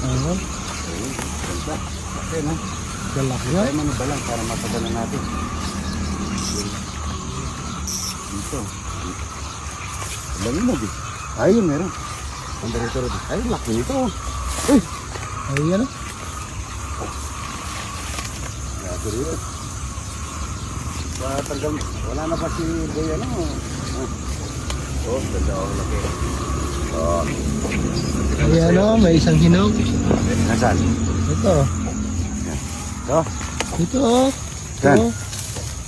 Ayun, ganda. Kasi no, Galaki tayo yun. mano ba lang para mapadala natin. Dito. Alam mo, di. Ayun, meron. Ang dito rin. Ay, laki nito. Uy! Ayun. Grabe rito. Tagang, wala na pa si Boy ano. Ah. Oh, ganda ako laki. Oh, Ayan o, may isang hinog. nasaan? Ito. Ito. Ito o. Saan? Ito.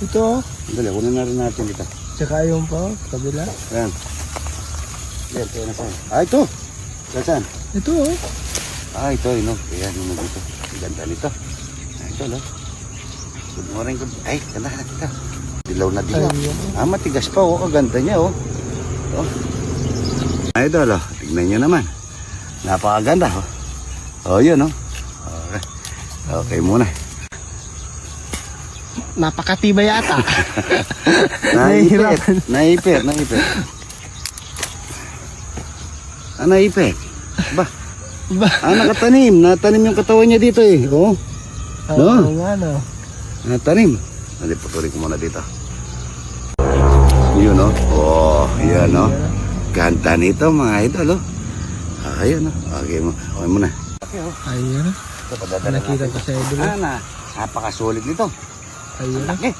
Ito o. Dali, kunin na rin natin dito. Tsaka yung pa, kabila. Ayan. Yan, ito na saan. Ah, ito. Saan? Ito o. Ah, ito, oh. Ayan, oh, dito. Ang Ganda nito. Ah, ito, no? Good morning, good Ay, ganda ka dito. Dilaw na dilaw. Ayun. Ah, matigas pa, oh. Kaganda niya, oh. Oh. Ito, oh. Tignan nyo naman. Napakaganda, oh. Oh, yun, oh. Okay. Okay muna. Napakatibay ata. Naipit. Naipit, naipit. Ah, naipit. Ba, Ba? ah, nakatanim. Natanim yung katawan niya dito, eh. Oh. No. Oo nga no. Natanim. Hindi, putulin ko muna dito. Yun, oh. Oh, yan, oh. Ganda nito, mga idol, oh. Ah, Ayan, oh. Okay mo. Okay muna. Okay, oh. Ayun. Ito, padadala Nakita ko sa idol. Ah, na. Napakasulit nito. Ayun. Laki.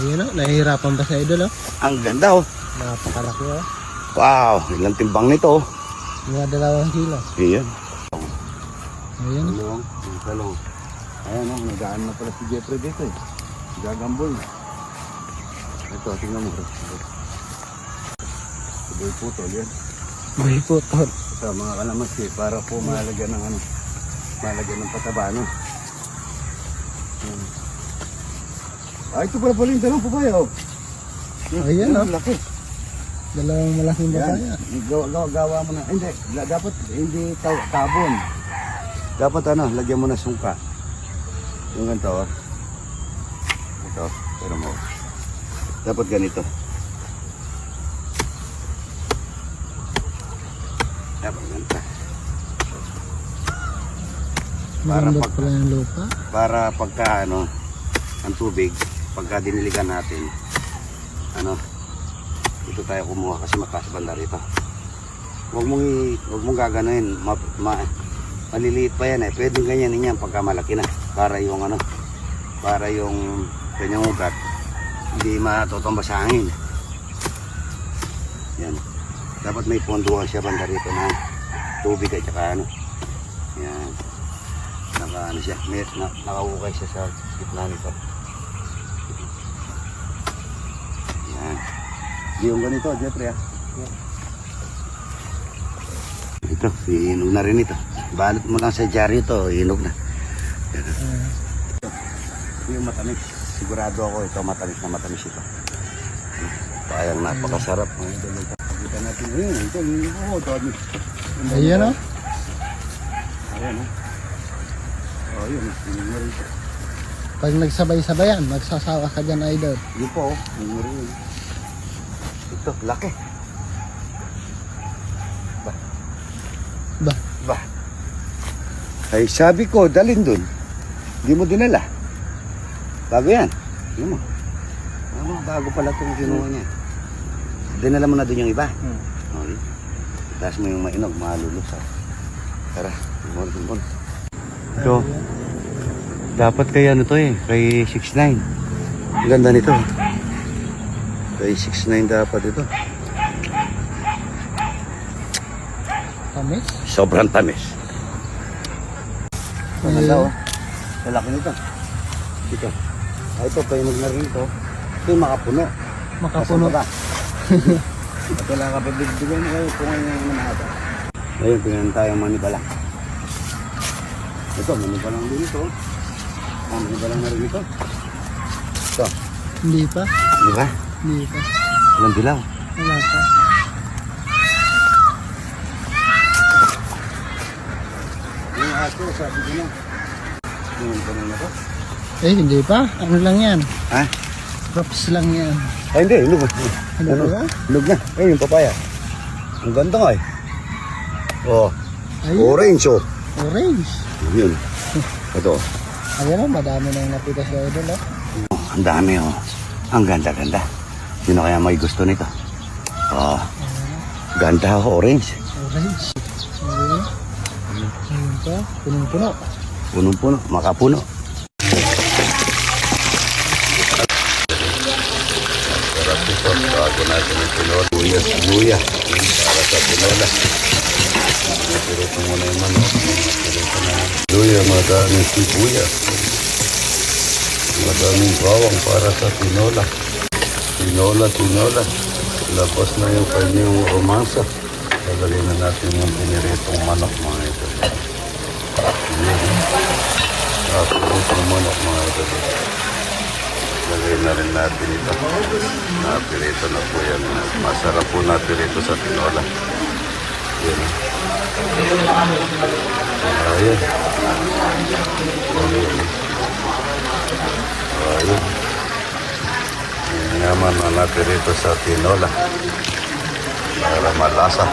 Ayun o. Nahihirapan pa sa idol o. Ang ganda, oh. Napakalaki o. Wow, ilang timbang nito, oh. Mga dalawang kilo. Ayan. Ayun. Talong, yung talong. Ayan, oh. Nagaan na pala si Jeffrey dito, eh. Gagambol. Ito, tingnan mo. Sabay putol, yan. May putol. sa mga kalamansi para po malagyan ng ano malagyan ng pataba no Hmm. ah ito pala pala yung dalawang papaya oh Ayan, Ang oh. laki Dalawang malaking bakaya. gawa, gawa, gawa mo na hindi dapat hindi ta- tabon dapat ano lagyan mo na sungka yung ganito oh ito pero mo dapat ganito dapat ganito Para pag- pala yung lupa. para pagka ano ang tubig pagka diniligan natin ano dito tayo kumuha kasi mataas banda rito. Huwag mong huwag mong gaganahin ma, ma, maliliit pa yan eh. Pwedeng ganyan yan pagka malaki na. Para yung ano para yung kanyang ugat hindi matutumba sa hangin. Yan. Dapat may ponduhan siya banda rito na tubig at saka ano. Yan naka ano siya, may, na, nakaukay siya sa gitna nito. Yan. Yung ganito, Jeffrey ah. Ito, hinog na rin ito. Balot mo lang sa jar ito, hinog na. Ito yung matamis. Sigurado ako ito, matamis na matamis ito. Kayang napakasarap. Kita natin. Ayun, ito, yung oh, dami. Ayun o. Ayan, oh. Oh, yun, ito. Pag nagsabay-sabayan, magsasawa ka dyan idol. Yun po, oh. Na rin. Ito, laki. Ba? Ba? Ay, sabi ko, dalin dun. Hindi mo dinala. Bago yan. Ano mo? Ano, bago pala itong kinuha niya. Dinala mo na dun yung iba. Hmm. Okay. Taas mo yung mainog, malulus. ah. Tara, tumon, tumon. Ito, dapat kay ano to eh, kay 6'9". Ang ganda nito. Kay 6'9 dapat ito. Tamis. Sobrang tamis. Ito na oh. Lalaki nito. Dito. Ah, ito, painog na rin ito. Ito yung makapuno. Makapuno. Ito lang kapag bigyan mo kayo kung ano yung manahaba. Ayun, tingnan tayo manibala. Ito, manibalang din ito. Ah, manibalang na rin ito. Ito, Hindi pa. di ba? Hindi pa. Walang dilaw. Wala pa. Yung aso, sabi ko na. Yung tanong na to. Eh, hindi pa. Ano lang yan? Ha? Props lang yan. Ay, hindi. Ilog. Ano ba? Ilog na. Ayun, yung papaya. Ang ganda nga eh. Oh, Ayun. orange oh. Orange. Yun. Ito. Ayan o, madami nang napita si Idol oh. Ang dami oh. Ang ganda-ganda. Sino kaya may gusto nito? Oh. Ganda oh, orange. Orange. Ayan. Ayan pa, punong-puno. Punong-puno, makapuno. Sarap ito. Bago natin yung tinola. Luya, luya. Para sa tinola. Napiruto muna yung manok. Napiruto na. Luya, madaming sibuyas. Madaming bawang para sa tinola. Tinola, tinola. Labas na yung kanyang romansa. Tagalin na natin yung piniritong manok mga ito. Yun. Tapos yung manok mga ito. Lagay na rin natin ito. Napirito na po yan. Masarap po napirito sa tinola. Yan. Ayan. Ayan. Na napirito sa tinola. Para malasa.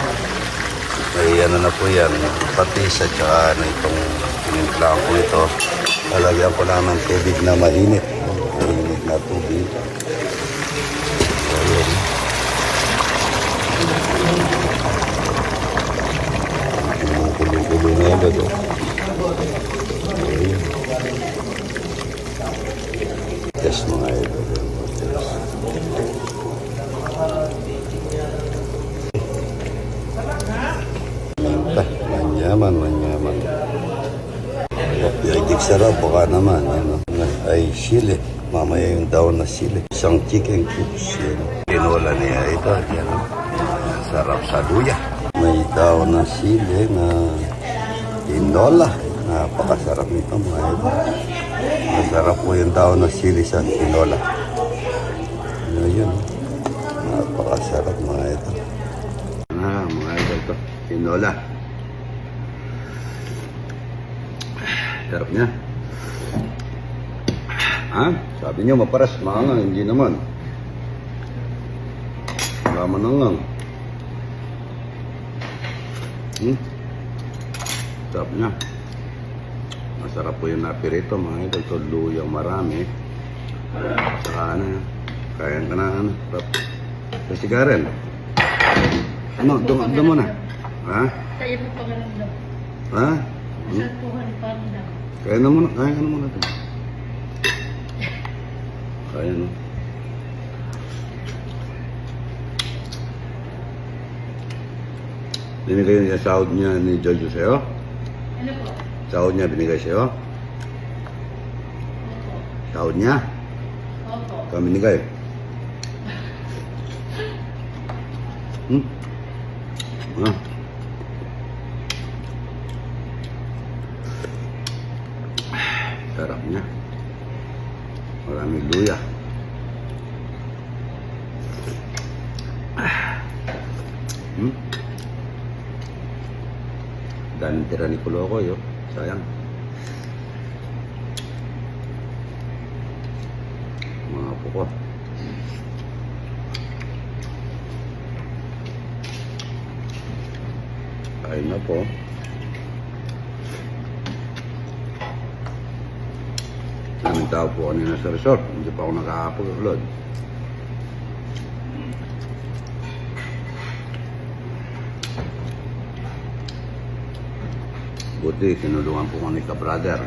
Ay ano na po yan, patis at saka ano itong tinimplaan ko ito. Lalagyan ko lang ng tubig na mainit. Mainit na tubig. Ayan. Yan ito. Ayan. Test mga. Test. Manta, manyaman, manyaman. Yagig sarap, baka naman. Ano, ay sili. Mamaya yung daw na sili. Isang chicken cubes. Yan. Tinola niya ito. Yan. Sarap sa luya. May daw na sili na tinola. Napakasarap nito mga ito. Masarap po yung daw na sili sa tinola. Ano yun? Napakasarap mga ito. Ah, mga idol to. Tinola. Sarap niya. Ha? Sabi niyo maparas, maangang. Hindi naman. Wala manangang. Hmm? Sarap niya. Masarap po yung napirito mga idol. to luyang marami. Saka ano, kaya ka na ano. Sarap. Sa sigarin. Ano, doon mo na. Ha? Kaya mo pagaramdam. Ha? Sa tuhan paramdam. Kaya na muna, kaya ka na muna. Kaya no. Binigay niya sahod niya ni Jojo sa'yo? Ano po? Sahod niya binigay sa'yo? Opo. Sahod niya? Opo. Kami binigay. Hmm? Ah. Sarap niya. Maraming luya. Daming tira ni Kuloko yo. Sayang. Mga apo ko. Kain na po. Daming tao po kanina sa resort. Hindi pa ako nakakapag-upload. Buti, tinulungan po kami ka-brother.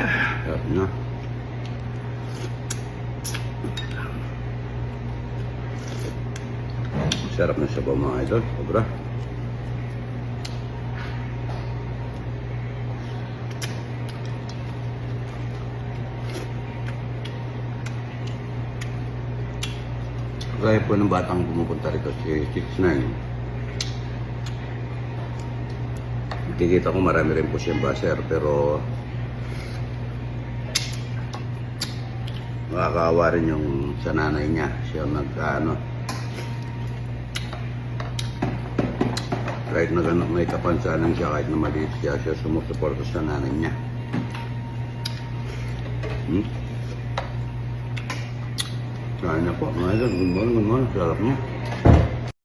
Sarap na. Sarap na sabaw mga idol. Sobra. Kaya po ng batang pumupunta rito, si 69. Nakikita ko marami rin po siyang baser, pero nakakaawa rin yung sa nanay niya. Siya nag, ano, kahit na ganun, may kapansanan siya, kahit na maliit siya, siya sumusuporta sa nanay niya. Hmm? Kain na po, mga idol. Good morning, good morning. Sarap niya.